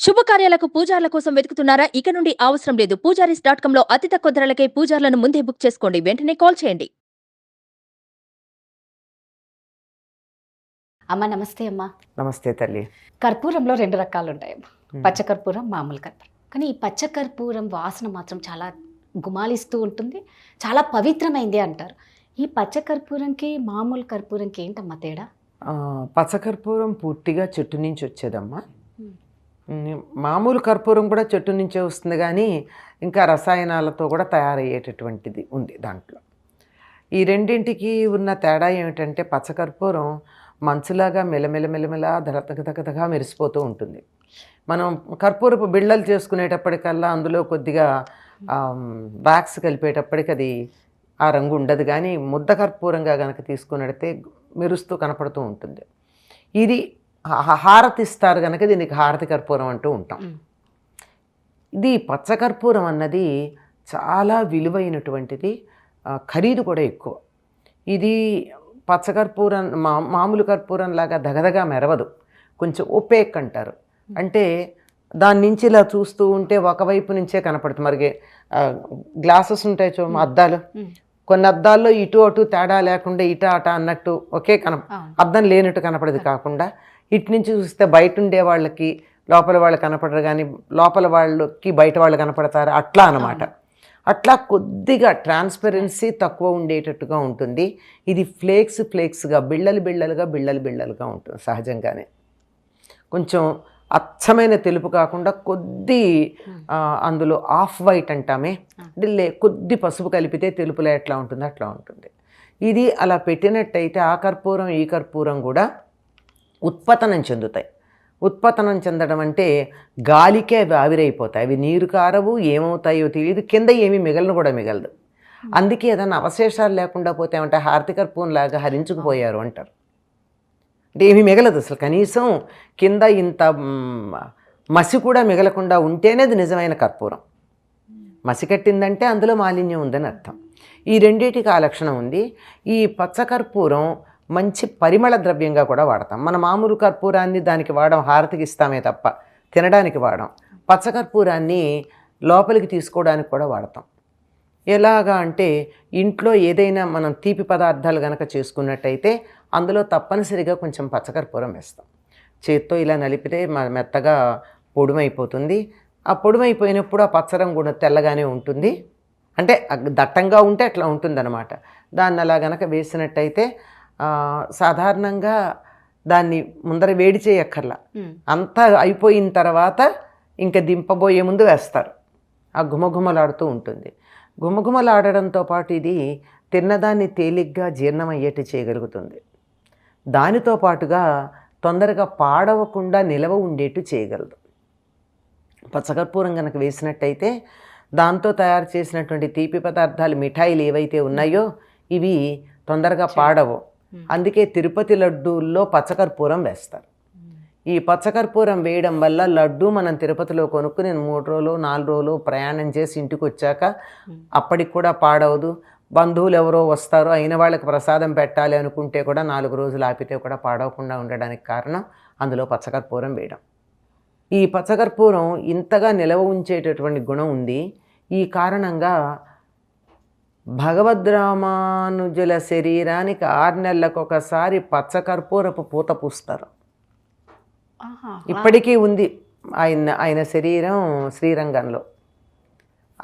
శుభకార్యాలకు పూజార్ల కోసం వెతుకుతున్నారా? ఇక నుండి అవసరం లేదు. పూజారీస్ డాట్ కామ్లో అతి తక్కువ ధరలకే పూజార్లను ముందే బుక్ చేసుకోండి. వెంటనే కాల్ చేయండి. అమ్మ నమస్తే అమ్మ. నమస్తే తల్లి. కర్పూరంలో రెండు రకాలు ఉంటాయి. పచ్చ కర్పూరం మామూలు కర్పూరం. కానీ ఈ పచ్చ కర్పూరం వాసన మాత్రం చాలా గుమాలిస్తూ ఉంటుంది. చాలా పవిత్రమైంది అంటారు. ఈ పచ్చ కర్పూరంకి మామూలు కర్పూరంకి ఏంటమ్మా తేడా? ఆ, పచ్చకర్పూరం పూర్తిగా చెట్టు నుంచి వచ్చేదమ్మా. మామూలు కర్పూరం కూడా చెట్టు నుంచే వస్తుంది కానీ ఇంకా రసాయనాలతో కూడా తయారయ్యేటటువంటిది ఉంది దాంట్లో. ఈ రెండింటికి ఉన్న తేడా ఏమిటంటే పచ్చకర్పూరం మంచులాగా మెలమెల మెలమెల దగదగదగదగా మెరిసిపోతూ ఉంటుంది. మనం కర్పూరపు బిళ్ళలు చేసుకునేటప్పటికల్లా అందులో కొద్దిగా వ్యాక్స్ కలిపేటప్పటికి అది ఆ రంగు ఉండదు కానీ ముద్ద కర్పూరంగా కనుక తీసుకున్నట్టయితే మెరుస్తూ కనపడుతూ ఉంటుంది. ఇది హారతి ఇస్తారు కనుక దీనికి హారతి కర్పూరం అంటూ ఉంటాం. ఇది పచ్చకర్పూరం అన్నది చాలా విలువైనటువంటిది ఖరీదు కూడా ఎక్కువ. ఇది పచ్చకర్పూరం మా మామూలు కర్పూరం లాగా దగదగా మెరవదు. కొంచెం ఒపేక్ అంటారు. అంటే దాని నుంచి ఇలా చూస్తూ ఉంటే ఒకవైపు నుంచే కనపడుతుంది. మరి గ్లాసెస్ ఉంటాయి చూ అద్దాలు. కొన్ని అద్దాల్లో ఇటు అటు తేడా లేకుండా ఇటు అట అన్నట్టు ఒకే కన. అద్దం లేనట్టు కనపడదు కాకుండా ఇటు నుంచి చూస్తే బయట ఉండే వాళ్ళకి లోపల వాళ్ళు కనపడరు కానీ లోపల వాళ్ళకి బయట వాళ్ళు కనపడతారు? అట్లా అన్నమాట. అట్లా కొద్దిగా ట్రాన్స్పరెన్సీ తక్కువ ఉండేటట్టుగా ఉంటుంది. ఇది ఫ్లేక్స్ ఫ్లేక్స్గా బిళ్ళలు బిళ్ళలుగా బిళ్ళలు బిళ్ళలుగా ఉంటుంది సహజంగానే. కొంచెం అచ్చమైన తెలుపు కాకుండా కొద్ది అందులో ఆఫ్ వైట్ అంటామే. అంటే లే కొద్ది పసుపు కలిపితే తెలుపులో ఎట్లా ఉంటుంది అట్లా ఉంటుంది. ఇది అలా పెట్టినట్టయితే ఆ కర్పూరం ఈ కర్పూరం కూడా ఉత్పతనం చెందుతాయి. ఉత్పతనం చెందడం అంటే గాలికే అవి ఆవిరైపోతాయి. అవి నీరు కారవు ఏమవుతాయో తెలియదు కింద ఏమీ మిగలను కూడా మిగలదు. అందుకే ఏదైనా అవశేషాలు లేకుండా పోతే ఏమంటే హారతి లాగా హరించుకుపోయారు అంటారు. అంటే ఏమీ మిగలదు అసలు. కనీసం కింద ఇంత మసి కూడా మిగలకుండా ఉంటేనే అది నిజమైన కర్పూరం. మసి కట్టిందంటే అందులో మాలిన్యం ఉందని అర్థం. ఈ రెండింటికి ఆ లక్షణం ఉంది. ఈ పచ్చ కర్పూరం మంచి పరిమళ ద్రవ్యంగా కూడా వాడతాం. మన మామూలు కర్పూరాన్ని దానికి వాడడం హారతికి ఇస్తామే తప్ప తినడానికి వాడడం. పచ్చకర్పూరాన్ని లోపలికి తీసుకోవడానికి కూడా వాడతాం. ఎలాగా అంటే ఇంట్లో ఏదైనా మనం తీపి పదార్థాలు కనుక చేసుకున్నట్టయితే అందులో తప్పనిసరిగా కొంచెం పచ్చకర్పూరం వేస్తాం. చేత్తో ఇలా నలిపితే మెత్తగా పొడుమైపోతుంది. ఆ పొడుమైపోయినప్పుడు ఆ పచ్చరం కూడా తెల్లగానే ఉంటుంది. అంటే దట్టంగా ఉంటే అట్లా ఉంటుందన్నమాట. దాన్ని అలా గనక వేసినట్టయితే సాధారణంగా దాన్ని ముందర వేడి చేయక్కర్లా. అంతా అయిపోయిన తర్వాత ఇంకా దింపబోయే ముందు వేస్తారు. ఆ గుమగుమలాడుతూ ఉంటుంది. గుమగుమలాడడంతో పాటు ఇది తిన్నదాన్ని తేలిగ్గా జీర్ణమయ్యేట్టు చేయగలుగుతుంది. దానితో పాటుగా తొందరగా పాడవకుండా నిలవ ఉండేట్టు చేయగలదు. పచ్చకర్పూరం కనుక వేసినట్టయితే దాంతో తయారు చేసినటువంటి తీపి పదార్థాలు మిఠాయిలు ఏవైతే ఉన్నాయో ఇవి తొందరగా పాడవు. అందుకే తిరుపతి లడ్డూల్లో పచ్చకర్పూరం వేస్తారు. ఈ పచ్చకర్పూరం వేయడం వల్ల లడ్డు మనం తిరుపతిలో కొనుక్కుని మూడు రోజులు నాలుగు రోజులు ప్రయాణం చేసి ఇంటికి వచ్చాక అప్పటికి కూడా పాడవదు. బంధువులు ఎవరో వస్తారో అయిన వాళ్ళకి ప్రసాదం పెట్టాలి అనుకుంటే కూడా నాలుగు రోజులు ఆపితే కూడా పాడవకుండా ఉండడానికి కారణం అందులో పచ్చకర్పూరం వేయడం. ఈ పచ్చకర్పూరం ఇంతగా నిలవ ఉంచేటటువంటి గుణం ఉంది. ఈ కారణంగా భగవద్రామానుజుల శరీరానికి ఆరు నెలలకు ఒకసారి పచ్చకర్పూరపు పూత పూస్తారు. ఇప్పటికీ ఉంది ఆయన ఆయన శరీరం శ్రీరంగంలో.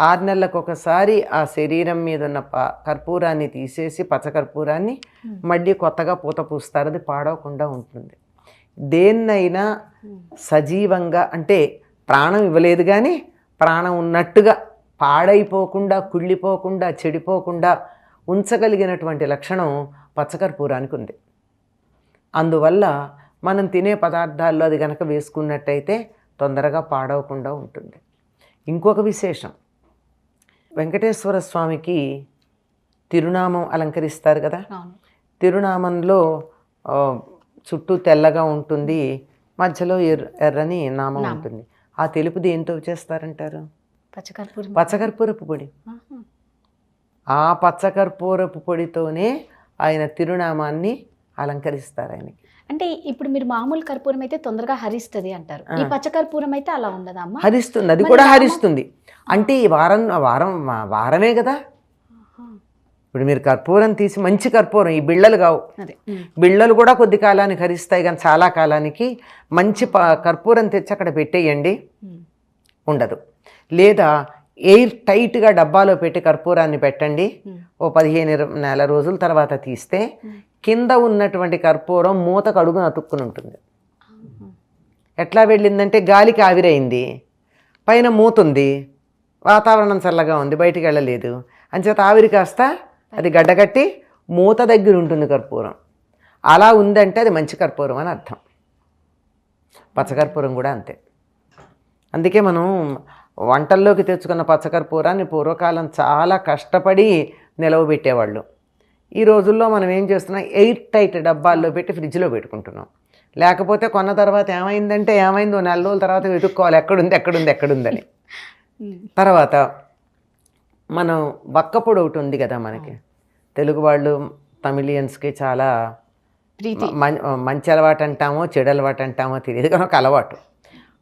ఆరు నెలలకు ఒకసారి ఆ శరీరం మీద ఉన్న ప కర్పూరాన్ని తీసేసి పచ్చకర్పూరాన్ని మళ్ళీ కొత్తగా పూత పూస్తారు. అది పాడవకుండా ఉంటుంది. దేన్నైనా సజీవంగా అంటే ప్రాణం ఇవ్వలేదు కానీ ప్రాణం ఉన్నట్టుగా పాడైపోకుండా కుళ్ళిపోకుండా చెడిపోకుండా ఉంచగలిగినటువంటి లక్షణం పచ్చకర్పూరానికి ఉంది. అందువల్ల మనం తినే పదార్థాల్లో అది కనుక వేసుకున్నట్టయితే తొందరగా పాడవకుండా ఉంటుంది. ఇంకొక విశేషం. వెంకటేశ్వర స్వామికి తిరునామం అలంకరిస్తారు కదా? తిరునామంలో చుట్టూ తెల్లగా ఉంటుంది మధ్యలో ఎర్ర ఎర్రని నామం ఉంటుంది. ఆ తెలుపు దేంతో చేస్తారంటారు? పచ్చకర్పూరం. పచ్చకర్పూరపు పొడి. ఆ పచ్చకర్పూరపు పొడితోనే ఆయన తిరునామాన్ని అలంకరిస్తారు ఆయనకి. అంటే ఇప్పుడు మీరు మామూలు కర్పూరం అయితే తొందరగా హరిస్తుంది అంటారు. ఈ ఆ. పచ్చ కర్పూరం అయితే అలా ఉండదా అమ్మా? హరిస్తుంది. అది కూడా హరిస్తుంది. అంటే ఈ వారం వారం వారమే కదా. ఇప్పుడు మీరు కర్పూరం తీసి మంచి కర్పూరం ఈ బిళ్ళలు కావు. బిళ్ళలు కూడా కొద్ది కాలానికి హరిస్తాయి కానీ చాలా కాలానికి మంచి కర్పూరం తెచ్చి అక్కడ పెట్టేయండి. ఉండదు. లేదా ఎయిర్ టైట్గా డబ్బాలో పెట్టి కర్పూరాన్ని పెట్టండి. ఓ పదిహేను నెల రోజుల తర్వాత తీస్తే. కింద ఉన్నటువంటి కర్పూరం మూతకు అడుగున అతుక్కుని ఉంటుంది. ఎట్లా వెళ్ళిందంటే గాలికి ఆవిరైంది. పైన మూత ఉంది వాతావరణం చల్లగా ఉంది. బయటికి వెళ్ళలేదు. అంచేత ఆవిరి కాస్త అది గడ్డగట్టి మూత దగ్గర ఉంటుంది కర్పూరం. అలా ఉందంటే అది మంచి కర్పూరం అని అర్థం. పచ్చకర్పూరం కూడా అంతే. అందుకే మనం వంటల్లోకి తెచ్చుకున్న పచ్చకర్పూరాన్ని పూర్వకాలం చాలా కష్టపడి నిలవబెట్టేవాళ్ళు ఈ రోజుల్లో మనం ఏం చేస్తున్నాం? ఎయిర్ టైట్ డబ్బాల్లో పెట్టి ఫ్రిడ్జ్లో పెట్టుకుంటున్నాం. లేకపోతే కొన్న తర్వాత ఏమైందంటే ఏమైందో నెల రోజుల తర్వాత వెతుక్కోవాలి. ఎక్కడుంది ఎక్కడుంది ఎక్కడుందని. తర్వాత మనం వక్కపొడి ఒకటి ఉంది కదా మనకి. తెలుగు వాళ్ళు తమిళియన్స్కి చాలా మంచి అలవాటు అంటామో చెడు అలవాటు అంటామో తెలియదు. కానీ ఒక అలవాటు.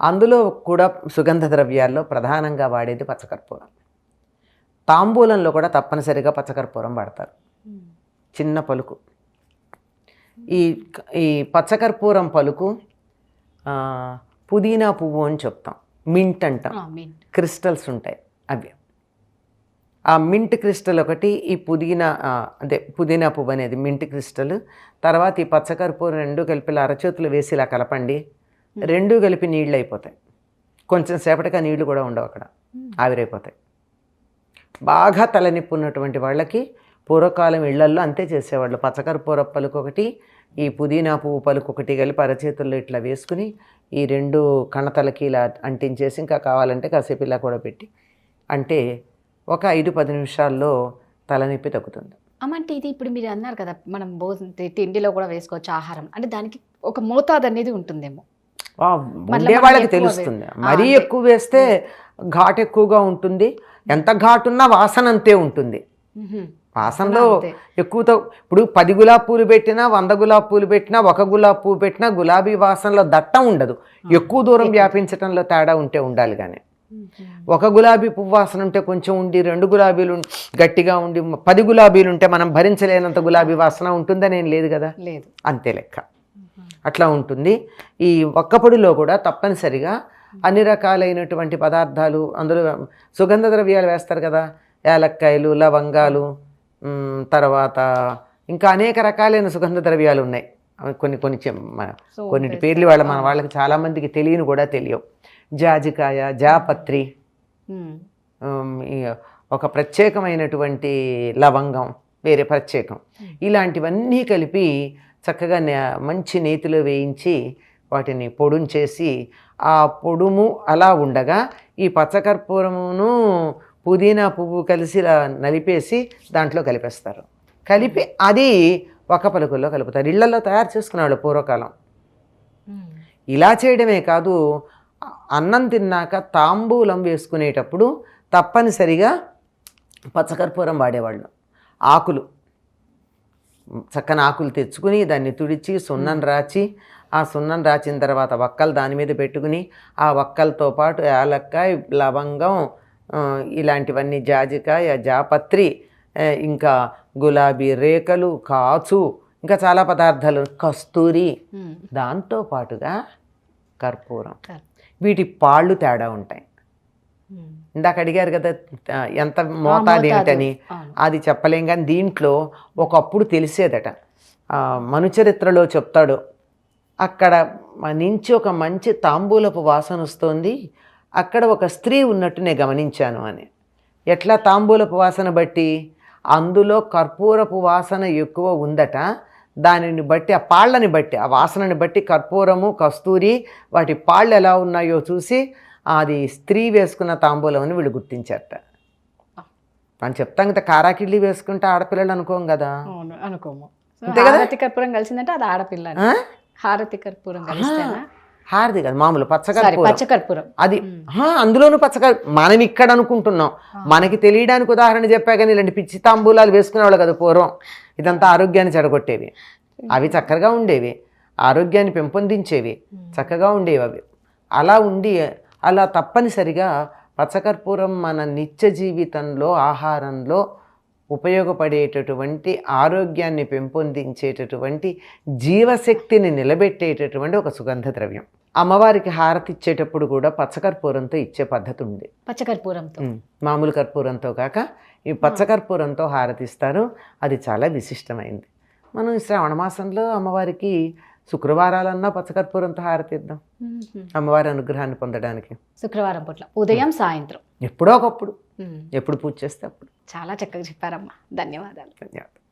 అందులో కూడా సుగంధ ద్రవ్యాల్లో ప్రధానంగా వాడేది పచ్చకర్పూరం. తాంబూలంలో కూడా తప్పనిసరిగా పచ్చకర్పూరం వాడతారు. చిన్న పలుకు. ఈ ఈ పచ్చకర్పూరం పలుకు పుదీనా పువ్వు అని చెప్తాం. మింట్ అంటాం. క్రిస్టల్స్ ఉంటాయి అవి. ఆ మింట్ క్రిస్టల్ ఒకటి ఈ పుదీనా అదే పుదీనా పువ్వు అనేది మింట్ క్రిస్టల్. తర్వాత ఈ పచ్చకర్పూరం రెండు కలిపి అరచేతులు వేసి ఇలా కలపండి. రెండు కలిపి నీళ్ళు అయిపోతాయి. కొంచెం సేపటికి ఆ నీళ్ళు కూడా ఉండవు అక్కడ. ఆవిరైపోతాయి. బాగా తలనొప్పి ఉన్నటువంటి వాళ్ళకి పూర్వకాలం ఇళ్ళల్లో అంతే చేసేవాళ్ళు. పచ్చకర్పూర పలుకు ఒకటి ఈ పుదీనా పువ్వు పలుకు ఒకటి కలిపి అరచేతుల్లో ఇట్లా వేసుకుని ఈ రెండు కణతలకి ఇలా అంటించేసి ఇంకా కావాలంటే కాసేపు ఇలా కూడా పెట్టి. అంటే ఒక ఐదు పది నిమిషాల్లో తలనొప్పి తగ్గుతుంది. అమ్మ అంటే ఇది ఇప్పుడు మీరు అన్నారు కదా మనం భోజనం తిండిలో కూడా వేసుకోవచ్చు ఆహారం. అంటే దానికి ఒక మోతాదు అనేది ఉంటుందేమో. ఉండే వాళ్ళకి తెలుస్తుంది. మరీ ఎక్కువ వేస్తే ఘాటు ఎక్కువగా ఉంటుంది. ఎంత ఘాటున్నా వాసన అంతే ఉంటుంది. వాసనలో. ఎక్కువతో ఇప్పుడు పది గులాబీ పూలు పెట్టినా వంద గులాబీ పూలు పెట్టినా ఒక గులాబీ పువ్వు పెట్టినా గులాబీ వాసనలో దట్టం ఉండదు. ఎక్కువ దూరం వ్యాపించడంలో తేడా ఉంటే ఉండాలి కానీ. ఒక గులాబీ పువ్వు వాసన ఉంటే కొంచెం ఉండి రెండు గులాబీలు గట్టిగా ఉండి పది గులాబీలు ఉంటే మనం భరించలేనంత గులాబీ వాసన ఉంటుందని ఏం లేదు కదా. లేదు. అంతే లెక్క. అట్లా ఉంటుంది. ఈ ఒక్కపొడిలో కూడా తప్పనిసరిగా అన్ని రకాలైనటువంటి పదార్థాలు అందులో సుగంధ ద్రవ్యాలు వేస్తారు కదా యాలక్కాయలు లవంగాలు తర్వాత ఇంకా అనేక రకాలైన సుగంధ ద్రవ్యాలు ఉన్నాయి. కొన్ని కొన్ని కొన్నిటి పేర్లు వాళ్ళ మన వాళ్ళకి చాలామందికి తెలియని కూడా తెలియవు. జాజికాయ జాపత్రి ఒక ప్రత్యేకమైనటువంటి లవంగం వేరే ప్రత్యేకం. ఇలాంటివన్నీ కలిపి చక్కగా నే- మంచి నేతిలో వేయించి వాటిని పొడుం చేసి ఆ పొడుము అలా ఉండగా ఈ పచ్చకర్పూరమును పుదీనా పువ్వు కలిసి ఇలా నలిపేసి దాంట్లో కలిపేస్తారు. కలిపి అది ఒక పలుకుల్లో కలుపుతారు. ఇళ్ళలో తయారు చేసుకునేవాళ్ళు పూర్వకాలం. ఇలా చేయడమే కాదు అన్నం తిన్నాక తాంబూలం వేసుకునేటప్పుడు తప్పనిసరిగా పచ్చకర్పూరం వాడేవాళ్ళు. ఆకులు. చక్కని ఆకులు తెచ్చుకుని దాన్ని తుడిచి సున్నం రాచి ఆ సున్నం రాచిన తర్వాత వక్కలు దాని మీద పెట్టుకుని ఆ వక్కలతో పాటు యాలక్కాయ లవంగం ఇలాంటివన్నీ జాజికాయ జాపత్రి ఇంకా గులాబీ రేకలు కాచు ఇంకా చాలా పదార్థాలు కస్తూరి. దాంతో పాటుగా కర్పూరం కర్- వీటి పాళ్ళు తేడా ఉంటాయి. ఇందాక అడిగారు కదా ఎంత మోతాదు. అవును. అది చెప్పలేం కానీ దీంట్లో ఒకప్పుడు తెలిసేదట. మనుచరిత్రలో చెప్తాడు అక్కడ నుంచి ఒక మంచి తాంబూలపు వాసన వస్తోంది అక్కడ ఒక స్త్రీ ఉన్నట్టు నేను గమనించాను అని. ఎట్లా తాంబూలపు వాసన బట్టి? అందులో కర్పూరపు వాసన ఎక్కువ ఉందట. దానిని బట్టి ఆ పాళ్ళని బట్టి ఆ వాసనని బట్టి కర్పూరము కస్తూరి వాటి పాళ్ళు ఎలా ఉన్నాయో చూసి అది స్త్రీ వేసుకున్న తాంబూలం అని వీళ్ళు గుర్తించారట. మనం చెప్తాం కదా కారాకిళ్ళి వేసుకుంటే ఆడపిల్లలు అనుకోం కదా. అనుకోము? హారతి కర్పూరం కలిసిందంటే అది ఆడపిల్ల? హారతి కర్పూరం కలిస్తేనా? హారది కదా మామూలు పచ్చకర్పూరం పచ్చ కర్పూరం. అది అందులోనూ పచ్చకర్ మనం ఇక్కడ అనుకుంటున్నాం. మనకి తెలియడానికి ఉదాహరణ చెప్పా కానీ ఇలాంటి పిచ్చి తాంబూలాలు వేసుకునేవాళ్ళు కదా పూర్వం. ఇదంతా ఆరోగ్యాన్ని చెడగొట్టేవి. అవి చక్కగా ఉండేవి. ఆరోగ్యాన్ని పెంపొందించేవి. చక్కగా ఉండేవి అవి. అలా ఉండి అలా తప్పనిసరిగా పచ్చకర్పూరం మన నిత్య జీవితంలో ఆహారంలో ఉపయోగపడేటటువంటి ఆరోగ్యాన్ని పెంపొందించేటటువంటి జీవశక్తిని నిలబెట్టేటటువంటి ఒక సుగంధ ద్రవ్యం. అమ్మవారికి హారతి ఇచ్చేటప్పుడు కూడా పచ్చకర్పూరంతో ఇచ్చే పద్ధతి ఉంది పచ్చకర్పూరంతో మామూలు కర్పూరంతో కాక ఈ పచ్చకర్పూరంతో హారతిస్తారు. అది చాలా విశిష్టమైంది. మనం శ్రావణ మాసంలో అమ్మవారికి శుక్రవారాలన్నా పచ్చకర్పూరంతో హారతిద్దాం. మ్మ్. అమ్మవారి అనుగ్రహాన్ని పొందడానికి. శుక్రవారం పూట్ల. ఉదయం సాయంత్రం. ఎప్పుడో ఒకప్పుడు. ఎప్పుడు పూజ చేస్తే అప్పుడు. చాలా చక్కగా చెప్పారమ్మా. ధన్యవాదాలు. ధన్యవాదాలు.